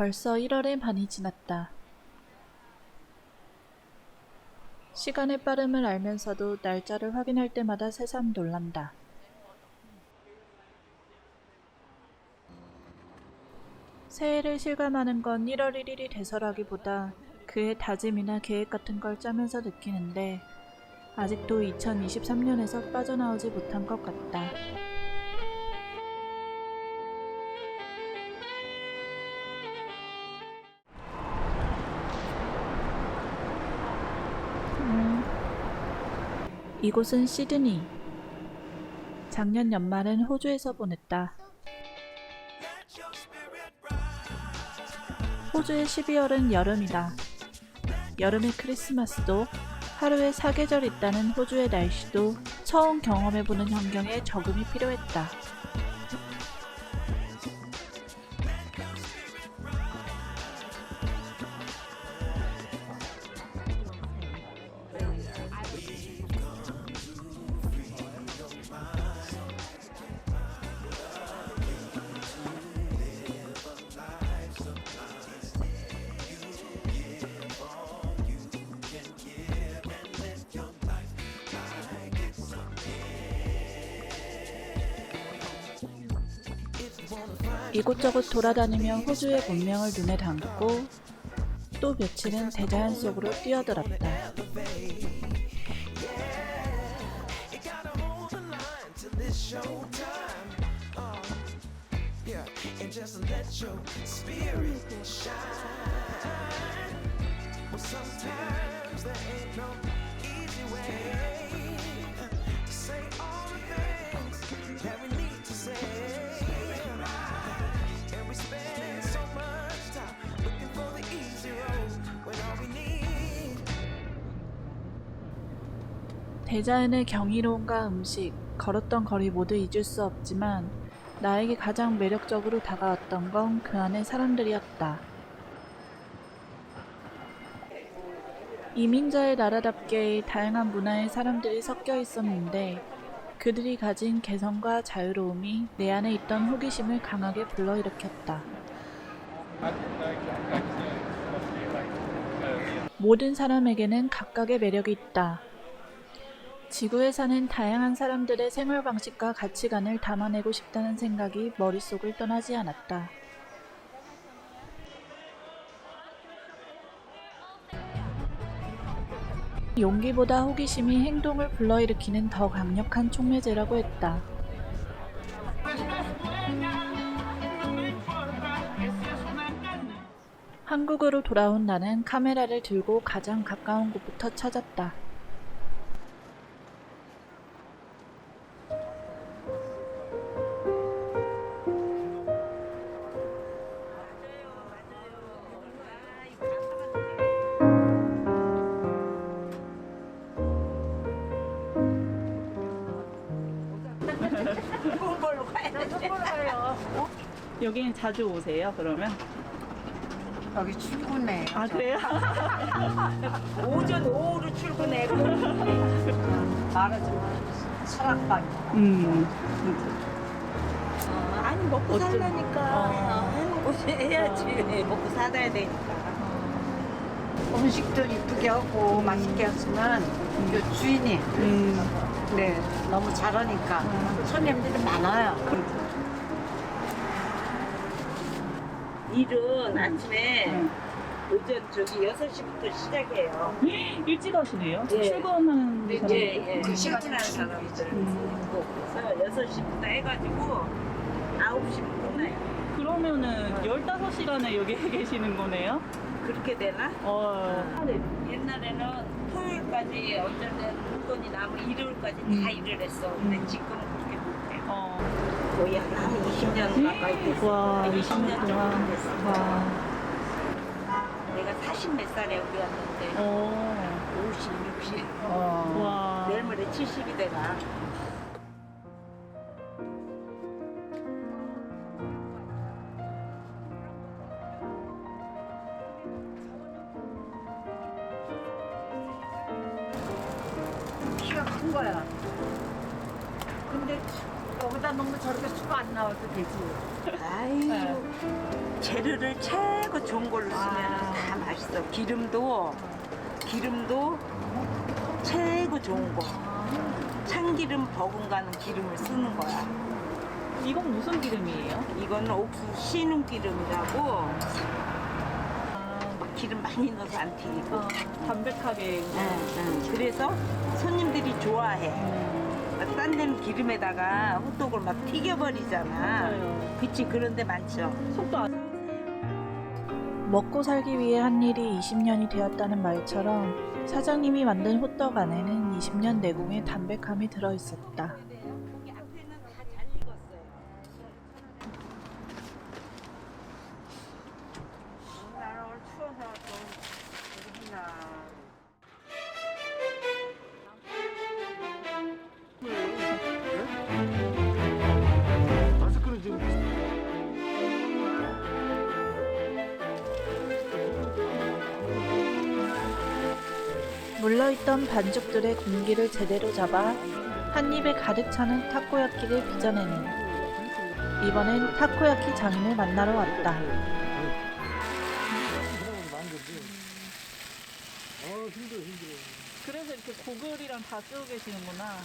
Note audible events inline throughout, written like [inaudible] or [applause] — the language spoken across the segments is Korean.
벌써 1월의 반이 지났다. 시간의 빠름을 알면서도 날짜를 확인할 때마다 새삼 놀란다. 새해를 실감하는 건 1월 1일이 돼서라기보다 그의 다짐이나 계획 같은 걸 짜면서 느끼는데 아직도 2023년에서 빠져나오지 못한 것 같다. 이곳은 시드니. 작년 연말은 호주에서 보냈다. 호주의 12월은 여름이다. 여름의 크리스마스도 하루에 사계절 있다는 호주의 날씨도 처음 경험해보는 환경에 적응이 필요했다. 이곳저곳 돌아다니며 호주의 문명을 눈에 담고 또 며칠은 대자연 속으로 뛰어들었다. 대자연의 경이로움과 음식, 걸었던 거리 모두 잊을 수 없지만 나에게 가장 매력적으로 다가왔던 건 그 안의 사람들이었다. 이민자의 나라답게 다양한 문화의 사람들이 섞여 있었는데 그들이 가진 개성과 자유로움이 내 안에 있던 호기심을 강하게 불러일으켰다. 모든 사람에게는 각각의 매력이 있다. 지구에 사는 다양한 사람들의 생활 방식과 가치관을 담아내고 싶다는 생각이 머릿속을 떠나지 않았다. 용기보다 호기심이 행동을 불러일으키는 더 강력한 촉매제라고 했다. 한국으로 돌아온 나는 카메라를 들고 가장 가까운 곳부터 찾았다. 여기는 자주 오세요, 그러면? 여기 출근해. 아, 그래요? 오전 오후로 출근해. 말하자면 철학방. 음. 어, 아니 먹고 어쩌- 살라니까. 어. 해먹고 [laughs] 해야지. 먹고 살아야 되니까. 음식도 이쁘게 하고 맛있게 했으면 그 주인이 음. 네 너무 잘하니까 손님들이 많아요. 일은 아침에 음. 오전 저기 6시부터 시작해요. [gasps] 일찍 하시네요? 예. 출근하는 사람. 예, 예. 그 시간이라는 사람이들 음. 있고 그래서 6시부터 해가지고 9시면 끝나요. 그러면은 15시간을 여기 [laughs] 계시는 거네요? 그렇게 되나? 어. 옛날에는 토요일까지 어쩔 때 물건이 나면 일요일까지 다 음. 일을 했어. 근데 음. 지금은 그렇게 못해. 어. 거의 한 20년 가까이 됐어. 와, 20년 20년 정도 동안. 됐어. 와. 내가 40 몇 살에 왔는데 어. 50, 60. 와. 내일 모레 70이 돼가. 키가 큰 거야. 근데 여기 여기다 넣으면 저렇게 수가 안 나와도 되지. 아유, 재료를 최고 좋은 걸로 쓰면 아. 다 맛있어. 기름도 기름도 최고 좋은 거. 참기름 버금가는 기름을 쓰는 거야. 이건 무슨 기름이에요? 이거는 옥수수 신운 기름이라고 막 기름 많이 넣어서 안 튀기고. 어, 담백하게. 응, 응. 그래서 손님들이 좋아해. 딴 데는 기름에다가 호떡을 막 튀겨버리잖아. 그치, 그런 데 많죠. 속도 안. 먹고 살기 위해 한 일이 20년이 되었다는 말처럼 사장님이 만든 호떡 안에는 20년 내공의 담백함이 들어 있었다. 마스크는 지금 물러있던 반죽들의 공기를 제대로 잡아 한 입에 가득 차는 타코야키를 빚어내는 이번엔 타코야키 장인을 만나러 왔다. 그래서 이렇게 고글이랑 다 쓰고 계시는구나.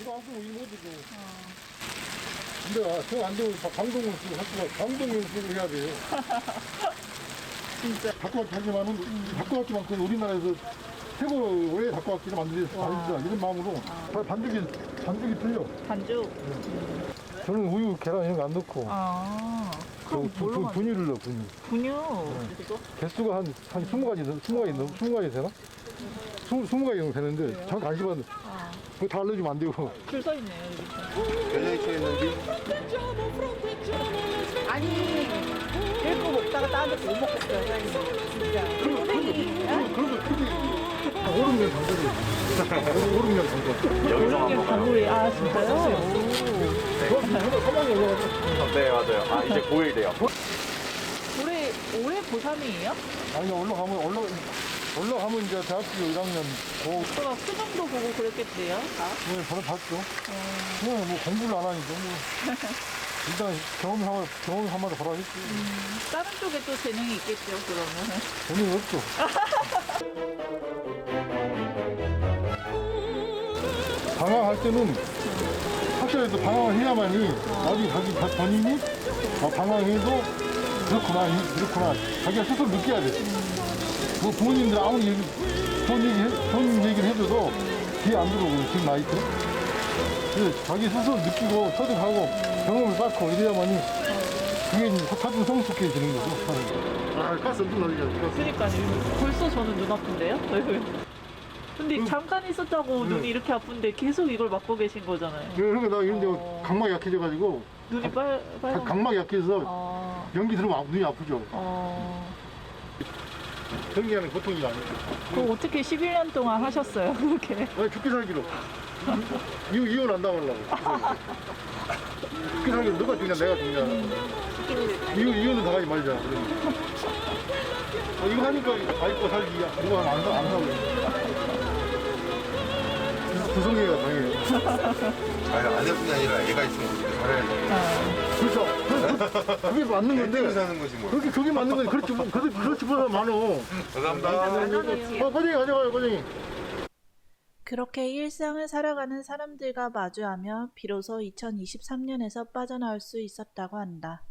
이거 아프면 이 못이고 근데 저안 되면 다 강동을 쓰고 학교가 강동을 쓰고 해야 돼요 [laughs] 진짜. 닭고기 하지만은 닭고기만큼 우리나라에서 최고로 왜 닭고기를 만들지 와. 아니다 이런 마음으로 다 반죽이 반죽이 틀려 반죽. 저는 우유 계란 이런 거 안 넣고 아. 그럼 그 뭘로 분- 만 분유를 넣어 분유 분유. 이거? 개수가 한, 한 20가지, 넘- 20가지, 넘- 20가지 되나? 20, 20가지 정도 되는데, 정확히 안 씹었는데, 아. 그거 다 알려주면 안 되고. 줄 서 있네요, 여기. 연예인에 있는데 아니, 헬프 먹다가 다른 데못 먹겠어요, 사장님. 진짜. 그런 거 크게, 오름면 장거리. 오름면 장거리. 여기서 한 번 가요. 방울이. 아, 진짜요? 그거 사망이 올라가서. 네 맞아요. 아 이제 고1 돼요. 올해, 올해 고3이에요? 아니, 올라가면, 올라, 올라가면 이제 대학교 1학년 고, 그럼 수능도 보고 그랬겠대요? 다? 네, 바로 봤죠. 그냥 뭐 공부를 안 하니까 뭐. [laughs] 일단 경험 삼아, 경험 삼아서 바로 했지. 다른 쪽에 또 재능이 있겠죠, 그러면. 재능이 없죠. [laughs] 방황할 때는 또 방황을 해야만이 나중에 자기 자- 본인이 어, 방황해도 그렇구나, 이- 그렇구나. 자기가 스스로 느껴야 돼. 뭐 부모님들 아무리 얘기, 좋은 얘기, 해- 좋은 얘기를 해줘도 귀에 안 들어오고, 지금 나이 때. 그래서 자기 스스로 느끼고 터득하고 경험을 쌓고 이래야만이 그게 이제 사진 성숙해지는 거죠. 아, 가스 엄청 나게. 그러니까요. 벌써 저는 눈 아픈데요? [laughs] 근데 그- 잠깐 있었다고 네. 눈이 이렇게 아픈데 계속 이걸 맞고 계신 거잖아요. 그러니까 나 이런 데 어. 각막이 약해져가지고 눈이 빨, 빨간. 각막이 약해서 어, 연기 들으면 아- 눈이 아프죠. 어. 연기하는 보통이 아니고. 그거 어떻게 11년 동안 하셨어요, [laughs] 그렇게? 아니 죽기 살기로. 이혼 이혼 안 당하려고. 죽기 살기로 누가 죽냐 내가 죽냐. 이혼 이혼은 당하지 말자. 그러니까. 어, 이거 하니까 아이고 살기 누가 안, 사- 안 사고. 구성애가 당해요. 아니 안 예쁜 게 아니라 애가 있으면 그렇게 살아야지. 그렇죠. 그- 그게 맞는 건데. 사는 거지 뭐. 그렇게 그게 맞는 건데 그렇지 뭐- 그렇지 그렇지 보다 많어. 감사합니다. 어, 과장님 가져가요, 과장님. 그렇게 일상을 살아가는 사람들과 마주하며 비로소 2023년에서 빠져나올 수 있었다고 한다.